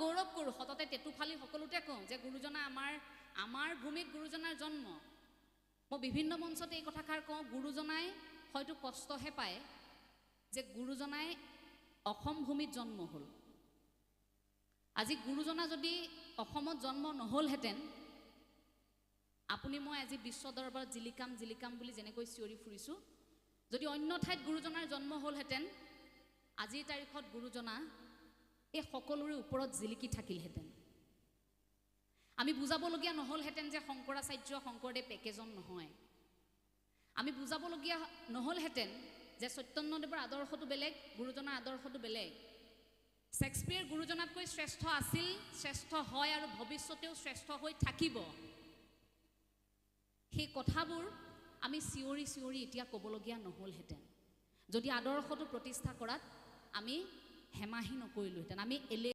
গৌৰৱ কৰোঁ। সততে টেটুফালি সকলোতে কওঁ যে গুৰুজনা আমাৰ আমাৰ ভূমিত গুৰুজনাৰ জন্ম। মই বিভিন্ন মঞ্চত এই কথাষাৰ কওঁ গুৰুজনাই হয়তো কষ্টহে পায় যে গুৰুজনাই অসম ভূমিত জন্ম হ'ল। আজি গুৰুজনা যদি অসমত জন্ম নহ'লহেঁতেন আপুনি মই আজি বিশ্ব দৰবাৰত জিলিকাম জিলিকাম বুলি যেনেকৈ চিঞৰি ফুৰিছোঁ যদি অন্য ঠাইত গুৰুজনাৰ জন্ম হ'লহেঁতেন আজিৰ তাৰিখত গুৰুজনা এই সকলোৰে ওপৰত জিলিকি থাকিলহেঁতেন। আমি বুজাবলগীয়া নহ'লহেঁতেন যে শংকৰাচাৰ্য শংকৰদেৱ একেজন নহয়। আমি বুজাবলগীয়া নহ'লহেঁতেন যে চৈতন্যদেৱৰ আদৰ্শটো বেলেগ গুৰুজনাৰ আদৰ্শটো বেলেগ। শ্বেক্সপিয়েৰ গুৰুজনাতকৈ শ্ৰেষ্ঠ আছিল শ্ৰেষ্ঠ হয় আৰু ভৱিষ্যতেও শ্ৰেষ্ঠ হৈ থাকিব। সেই কথাবোৰ আমি চিঞৰি চিঞৰি এতিয়া ক'বলগীয়া নহ'লহেঁতেন। যদি আদৰ্শটো প্ৰতিষ্ঠা কৰাত আমি হেমাহি নকৰিলোহেঁতেন আমি এলে